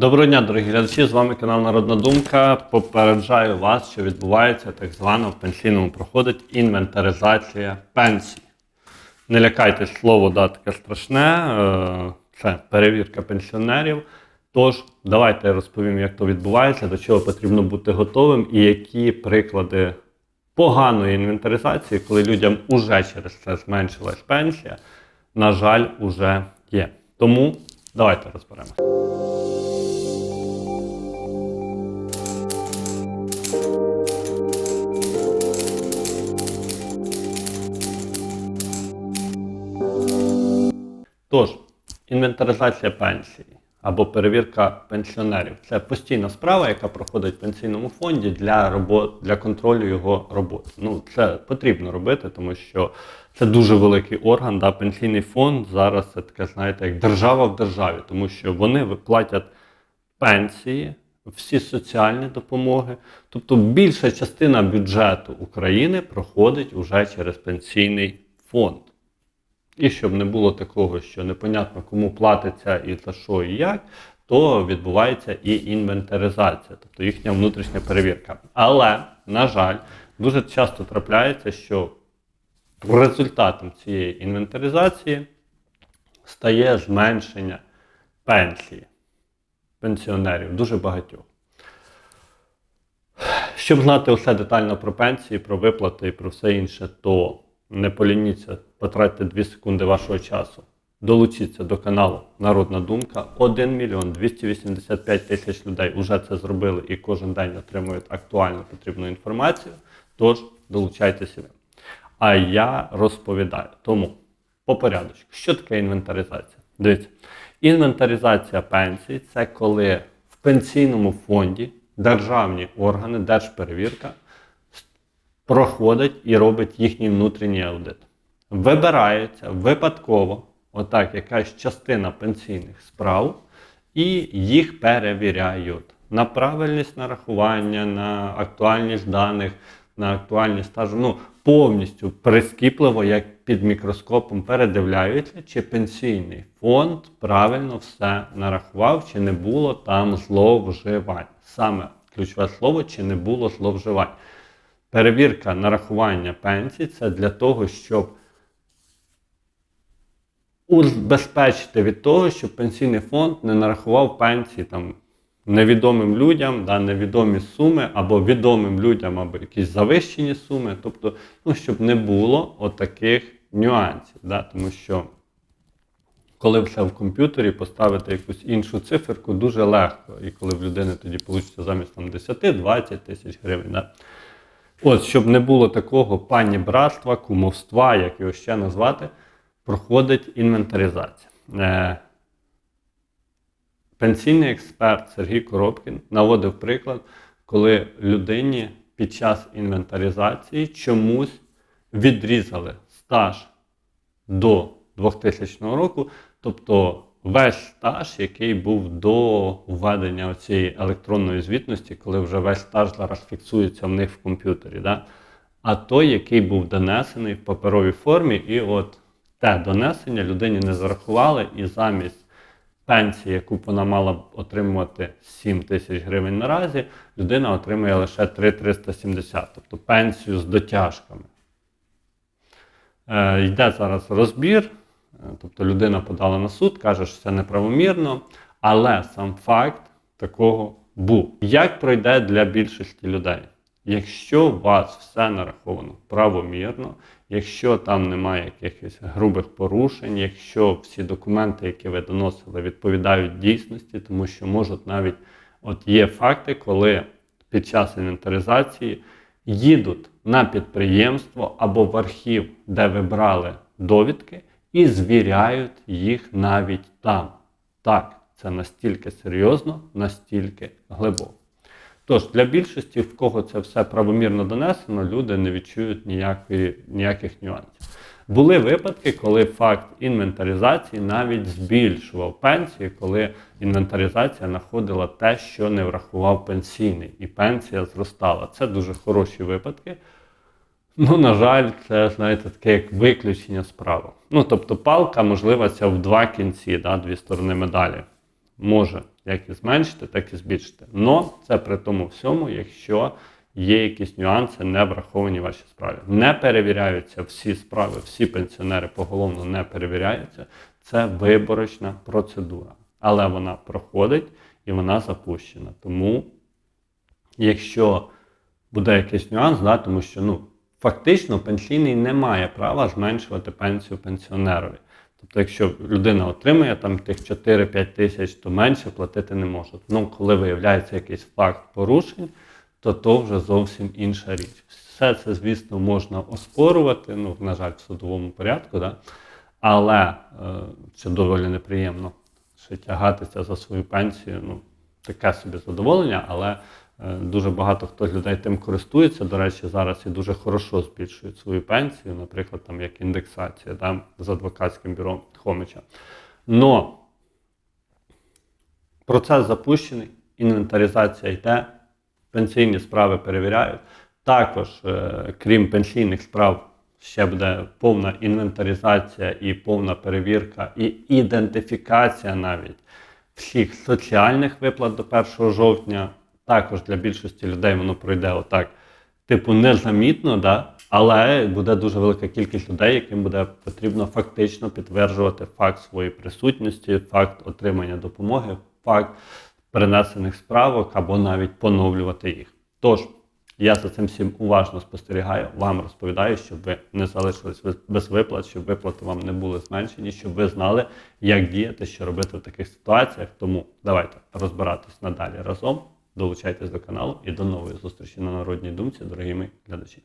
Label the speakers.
Speaker 1: Доброго дня, дорогі глядачі! З вами канал Народна Думка. Попереджаю вас, що відбувається так звана в пенсійному проходить інвентаризація пенсій. Не лякайтесь слово да, таке страшне. е, Це перевірка пенсіонерів. Тож, давайте я розповім, як то відбувається, до чого потрібно бути готовим і які приклади поганої інвентаризації, коли людям уже через це зменшилась пенсія, на жаль, уже є. Тому давайте розберемося. Тож, інвентаризація пенсії або перевірка пенсіонерів це постійна справа, яка проходить в пенсійному фонді для робот, для контролю його роботи. Ну, це потрібно робити, тому що це дуже великий орган. Да? Пенсійний фонд зараз це таке, знаєте, як держава в державі, тому що вони виплатять пенсії, всі соціальні допомоги. Тобто більша частина бюджету України проходить уже через пенсійний фонд. І щоб не було такого, що непонятно кому платиться і за що і як, то відбувається і інвентаризація, тобто їхня внутрішня перевірка. Але, на жаль, дуже часто трапляється, що результатом цієї інвентаризації стає зменшення пенсії пенсіонерів, дуже багатьох. Щоб знати усе детально про пенсії, про виплати і про все інше, то не полініться, потратьте 2 секунди вашого часу. Долучіться до каналу Народна Думка. 1 мільйон 285 тисяч людей вже це зробили і кожен день отримують актуальну потрібну інформацію. Тож долучайтеся. А я розповідаю. Тому по порядочку, що таке інвентаризація? Дивіться, інвентаризація пенсій це коли в пенсійному фонді державні органи, держперевірка проходить і робить їхній внутрішній аудит. Вибирається випадково, отак, якась частина пенсійних справ, і їх перевіряють на правильність нарахування, на актуальність даних, на актуальність стажу. Ну, повністю прискіпливо, як під мікроскопом передивляються, чи пенсійний фонд правильно все нарахував, чи не було там зловживань. Саме ключове слово, чи не було зловживань. Перевірка нарахування пенсій це для того, щоб убезпечити від того, щоб пенсійний фонд не нарахував пенсії там невідомим людям, да, невідомі суми, або відомим людям, або якісь завищені суми. Тобто, ну, щоб не було отаких нюансів. Да, тому що коли все в комп'ютері поставити якусь іншу циферку, дуже легко. І коли в людини тоді вийде замість там, 10-20 тисяч гривень. Да. От, щоб не було такого пані братства, кумовства, як його ще назвати, проходить інвентаризація. Е, Пенсійний експерт Сергій Коробкін наводив приклад, коли людині під час інвентаризації чомусь відрізали стаж до 2000 року, тобто весь стаж, який був до введення цієї електронної звітності, коли вже весь стаж зараз фіксується в них в комп'ютері. Да? А той, який був донесений в паперовій формі, і от те донесення людині не зарахували, і замість пенсії, яку вона мала б отримувати 7 тисяч гривень наразі, людина отримує лише 3,370, тобто пенсію з дотяжками. Е, йде зараз розбір, тобто людина подала на суд, каже, що це неправомірно, але сам факт такого був. Як пройде для більшості людей? Якщо у вас все нараховано правомірно, якщо там немає якихось грубих порушень, якщо всі документи, які ви доносили, відповідають дійсності, тому що можуть навіть от є факти, коли під час інвентаризації їдуть на підприємство або в архів, де ви брали довідки, і звіряють їх навіть там. Так, це настільки серйозно, настільки глибоко. Тож, для більшості, в кого це все правомірно донесено, люди не відчують ніякої, ніяких нюансів. Були випадки, коли факт інвентаризації навіть збільшував пенсії, коли інвентаризація знаходила те, що не врахував пенсійний, і пенсія зростала. Це дуже хороші випадки. Ну, на жаль, це, знаєте, таке як виключення справи. Ну, тобто, палка, можливо, це в два кінці, да, дві сторони медалі. може як і зменшити, так і збільшити. Но це при тому всьому, якщо є якісь нюанси, не враховані в вашій справі. Не перевіряються всі справи, всі пенсіонери поголовно не перевіряються. Це виборочна процедура. Але вона проходить і вона запущена. Тому, якщо буде якийсь нюанс, да, тому що ну, фактично пенсійний не має права зменшувати пенсію пенсіонерові. Тобто, якщо людина отримує там тих 4-5 тисяч, то менше платити не може. Ну, коли виявляється якийсь факт порушень, то то вже зовсім інша річ. Все це, звісно, можна оспорувати, ну, на жаль, в судовому порядку, да? але е, це доволі неприємно ще тягатися за свою пенсію. Ну, таке собі задоволення, але дуже багато хто з людей тим користується. До речі, зараз і дуже хорошо збільшують свою пенсію, наприклад, там як індексація да, з адвокатським бюро Хомича. Но процес запущений, інвентаризація йде, пенсійні справи перевіряють. Також, е, крім пенсійних справ, ще буде повна інвентаризація і повна перевірка, і ідентифікація навіть всіх соціальних виплат до 1 жовтня. Також для більшості людей воно пройде отак, типу, незамітно, да? але буде дуже велика кількість людей, яким буде потрібно фактично підтверджувати факт своєї присутності, факт отримання допомоги, факт перенесених справок або навіть поновлювати їх. Тож, я за цим всім уважно спостерігаю, вам розповідаю, щоб ви не залишились без- виплат, щоб виплати вам не були зменшені, щоб ви знали, як діяти, що робити в таких ситуаціях. Тому давайте розбиратись надалі разом. Долучайтесь до каналу і до нової зустрічі на народній думці, дорогі мої глядачі.